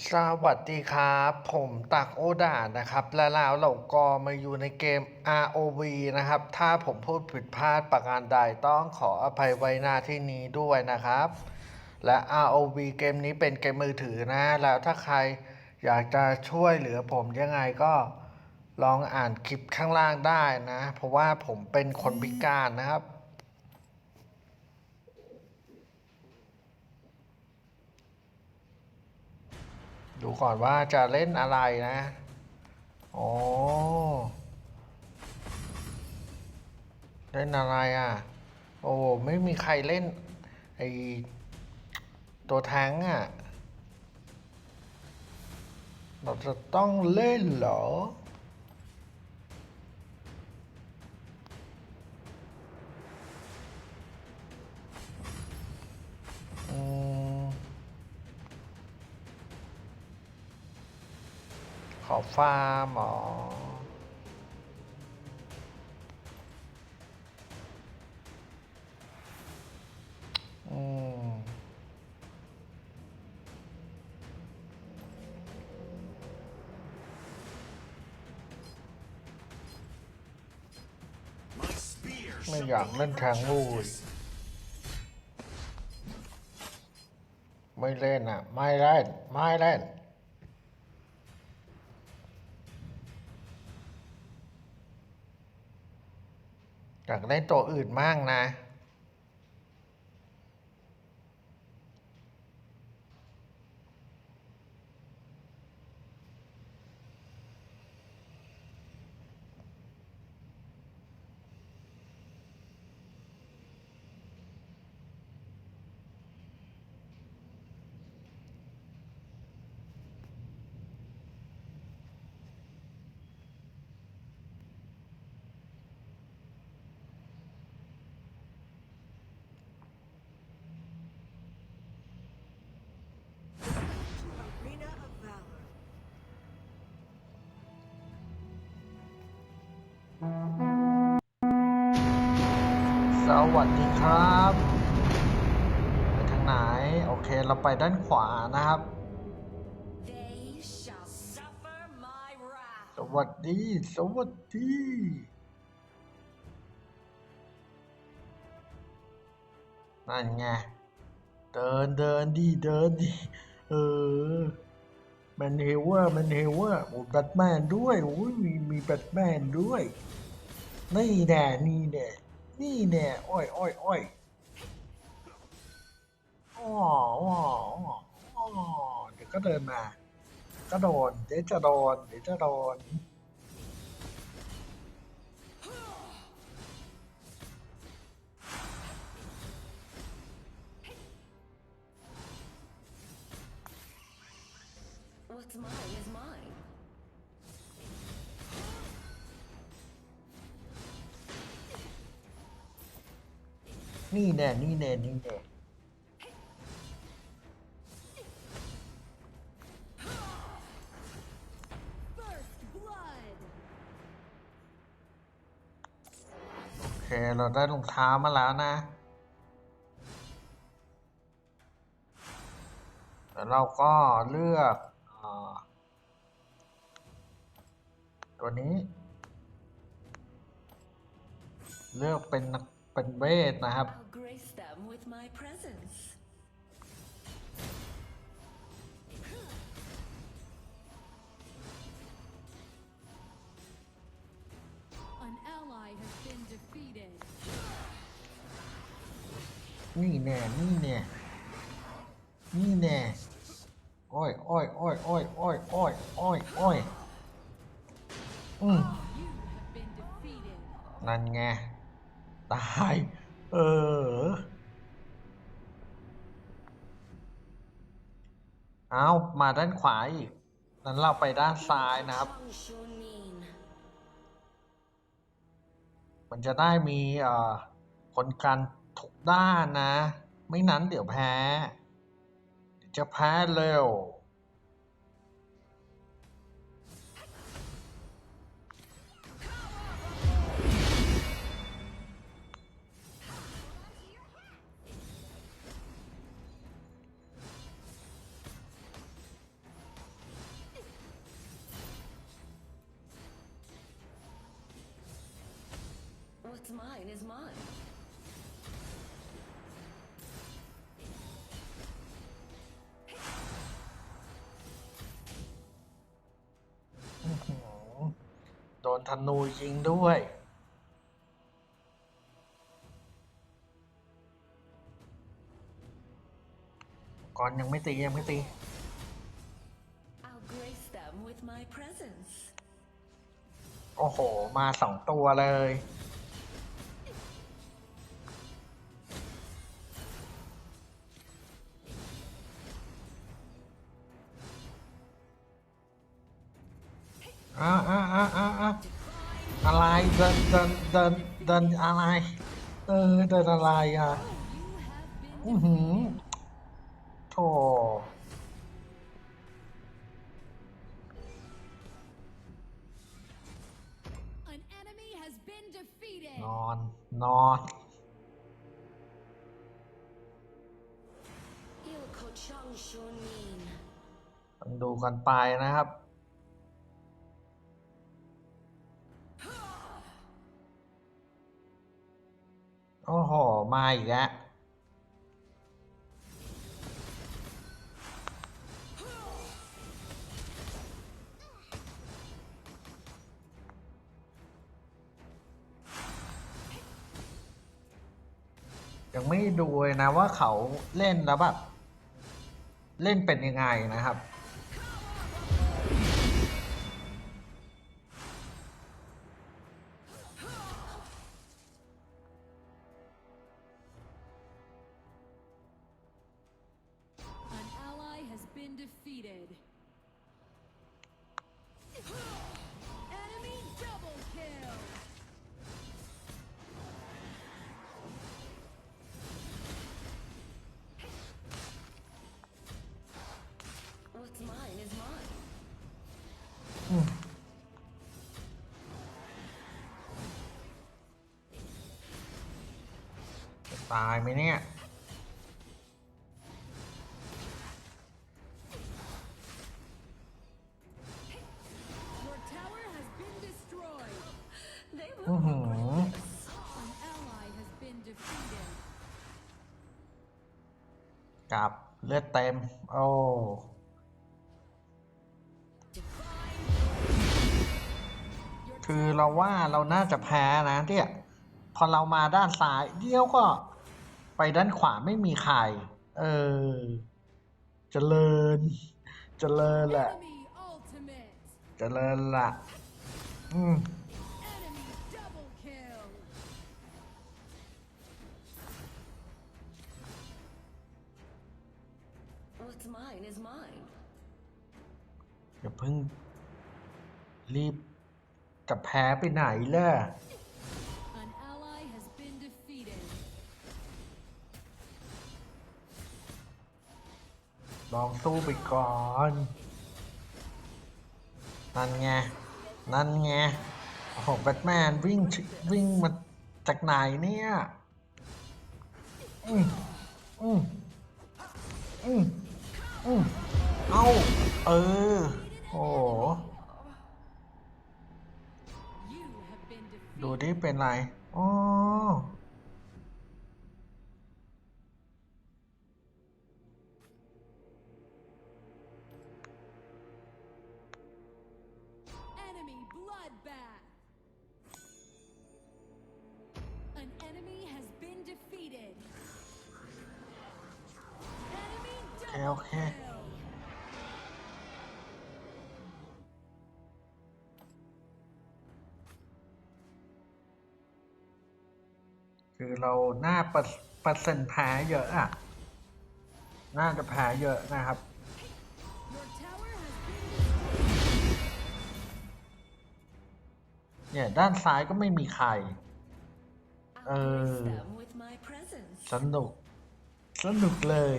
สวัสดีครับ ผมตักโอดานะครับ และแล้วเราก็มาอยู่ในเกม ROV นะครับ ถ้าผมพูดผิดพลาดประการใดต้องขออภัยไว้หน้าที่นี้ด้วยนะครับ และ ROV เกมนี้เป็นเกมมือถือนะ แล้วถ้าใครอยากจะช่วยเหลือผมยังไงก็ลองอ่านคลิปข้างล่างได้นะ เพราะว่าผมเป็นคนพิการนะครับ ดูก่อนว่าจะเล่นอะไรนะอ๋อเล่นอะไรอะ โอ้ไม่มีใครเล่นไอตัวแทงอะ เราจะต้องเล่นเหรอ อฟาร์มเหรอไม่อยากเล่นแทงลูยไม่เล่นอะ ไม่เล่น ไม่เล่น อยากได้ตัวอื่นมั่งนะ สวัสดีครับ ไปทางไหน โอเค เราไปด้านขวานะครับ สวัสดี สวัสดีนั่นไง เดินเดินดีเดินดีเออแมนเฮเวอร์แมนเฮเวอร์โอ้แบทแมนด้วยโอ้ยมีมีแบทแมนด้วย นี่แน่นี่แน่ นี่แน่อ้อยอ้อยอ้อยอ๋ออ๋ออ๋อเดี๋ยวก็เดินมา ก็โดน เดี๋ยวจะโดน เดี๋ยวจะโดน นี่แน่นี่แน่นี่แน่โอเค เราได้รองเท้ามาแล้วนะแล้วเราก็เลือกอตัวนี้ เลือกเป็นนัก เป็นเวทนะครับ I'll grace them with my presence. An ally has been defeated. นี่แน่ นี่แน่ นี่แน่อ้อยอ้อยอ้อยอ้อยอ้อยอ้อยอ้อยอ้อยอืม You have been defeated. นั่นไง ตาย เออ เอามาด้านขวาอีก นั้นเราไปด้านซ้ายนะครับ มันจะได้มีเอ่อผลการทุกด้านนะ ไม่นั้นเดี๋ยวแพ้ จะแพ้เร็ว What's mine is mine. อื้อหือโดนธนูยิงด้วย ก่อนยังไม่ตียังไม่ตี I'll grace them with my presence. โอ้โห มาสองตัวเลย อ้าวอ้าวอ้าวอ้าวอ้าวอะไรเดินเดินเดินเดินอะไรเออเดินอะไรอะ You have been อือหือ defeated. โถ An enemy has been defeated. นอน นอน Il Kochang Shonin. ต้องดูกันไปนะครับ อ้โหมาอีกแล้วยังไม่ดูเลยนะว่าเขาเล่นแล้วแบบเล่นเป็นยังไงนะครับ defeated. Enemy double kill. What's mine is mine. จะต อือหือกับเลือดเต็ม โอ้คือเราว่าเราน่าจะแพ้นะเนี่ยพอเรามาด้านซ้ายเดี๋ยวก็ ไปด้านขวาไม่มีใคร เออเจริญเจริญแหละ enemy ultimate. เจริญละอืม อย่าเพิ่ง รีบจะแพ้ไปไหนล่ะ An ally has been defeated. ลองสู้ไปก่อน นั่นไง นั่นไง โอ้โหแบทแมนวิ่งชิวิ่งมาจากไหนเนี่ย อืมอืมอืมอืมเอ้าเออ โอ้โห You have been defeated. ดูดิเป็นไรอ๋อ Enemy bloodbath. An enemy has been defeated. Enemy double okay. kill. คื เราหน้าเปอร์เปอร์เซ็นต์แพ้เยอะอะน่าจะแพ้เยอะนะครับ เนี่ย ด้านซ้ายก็ไม่มีใคร I'll Uh. grace them with my presence. สนุก สนุกเลย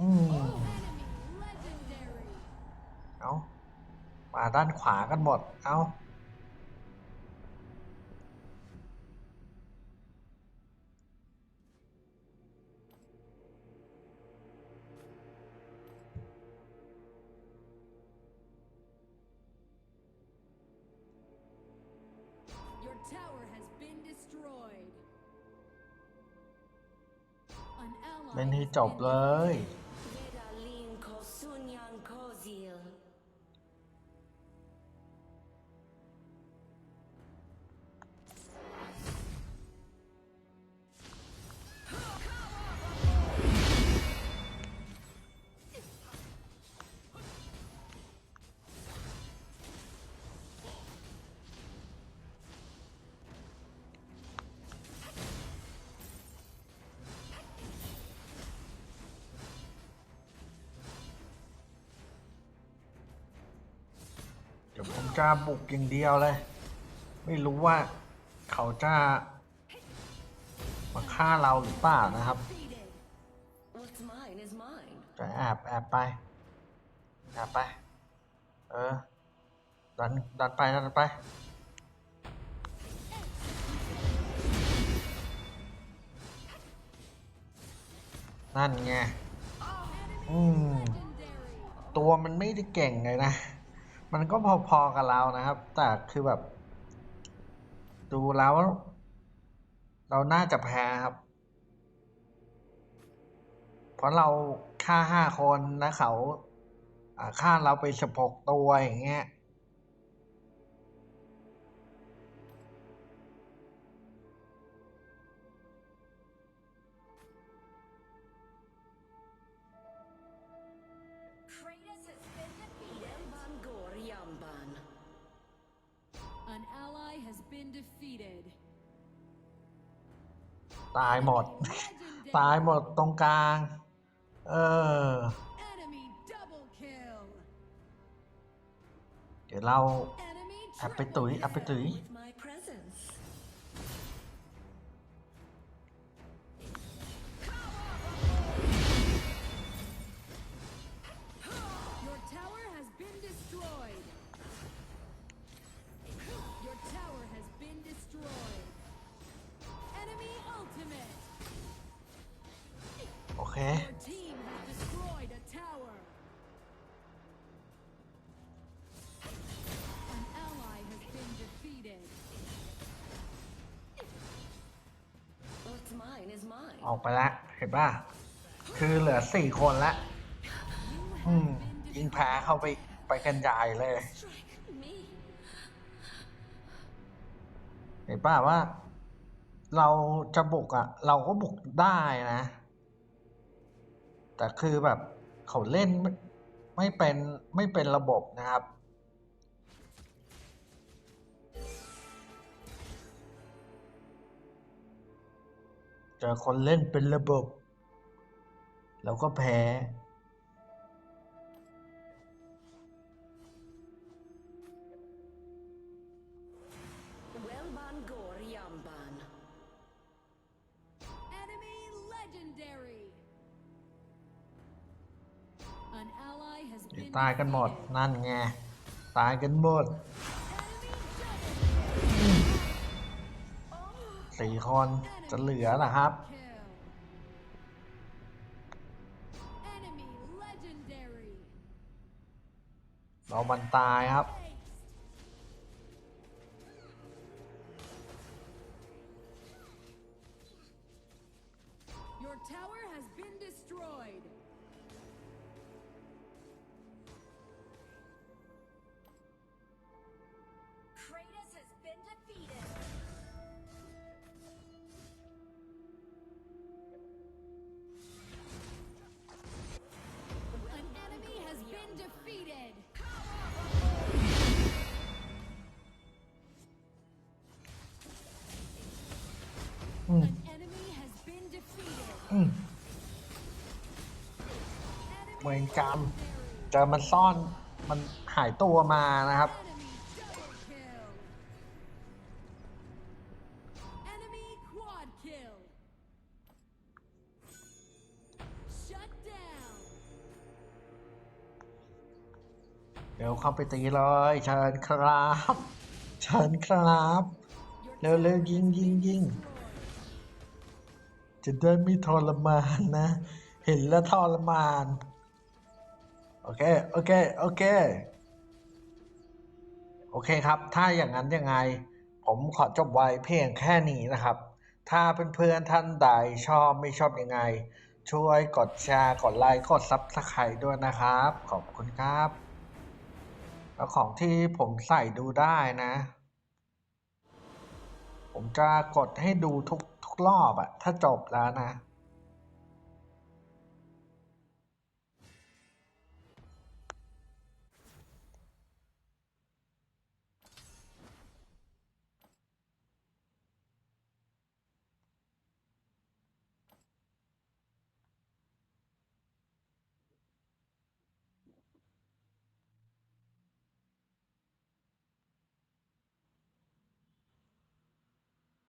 อืมเอามาด้านขวากันหมด เอ้า เล่นให้จบเลย ดี๋ยวผมจะบุกอย่างเดียวเลย ไม่รู้ว่าเขาจะมาฆ่าเราหรือเปล่านะครับจะแอบแอบไปแอบไป เออ ดัน ดันไป ดันไป นั่นไง อืม ตัวมันไม่ได้เก่งเลยนะ มันก็พอๆกับเรานะครับ แต่คือแบบ ดูแล้ว เราน่าจะแพ้ครับ เพราะเราฆ่าห้าคนนะเขาฆ่าเราไปสิบหกตัวอย่างเงี้ย ตายหมด Legendary. ตายหมดตรงกลาง เออ Enemy double kill. เดี๋ยวเรา Enemy แอบไปตุ๋ยแอบไปตุ๋ย is mine. ออกไปแล้วเห็นป่ะ คือเหลือสี่คนละ You อืม have been ยิงแพ้เข้าไปไปกันใหญ่เลย Strike me. เห็นป่ะว่า เราจะบุกอะ เราก็บุกได้นะ แต่คือแบบเขาเล่นไม่ไม่เป็นไม่เป็นระบบนะครับ เจอคนเล่นเป็นระบบ แล้วก็แพ้ ตายกันหมด defeated. นั่นไง ตายกันหมด Enemy double สี่คนจะเหลือนะครับ kill. Enemy legendary. เรามันตายครับ Aced. Your tower has been destroyed. เหวรกรรมเจอมันซ่อนมันหายตัวมานะครับ เดี๋ยวเข้าไปตีเลยเชิญครับ เชิญครับ เร็วๆยิงยิงยิง จะได้ไม่ทรมานนะ เห็นแล้วทรมาน โอเค โอเค โอเค โอเคครับ ถ้าอย่างนั้นยังไง ผมขอจบไว้เพียงแค่นี้นะครับ ถ้าเพื่อนๆท่านใดชอบไม่ชอบยังไง ช่วยกดแชร์ กดไลค์ กดซับสไคร์ด้วยนะครับ ขอบคุณครับ แล้วของที่ผมใส่ดูได้นะ ผมจะกดให้ดูทุก รอบอะถ้าจบแล้วนะ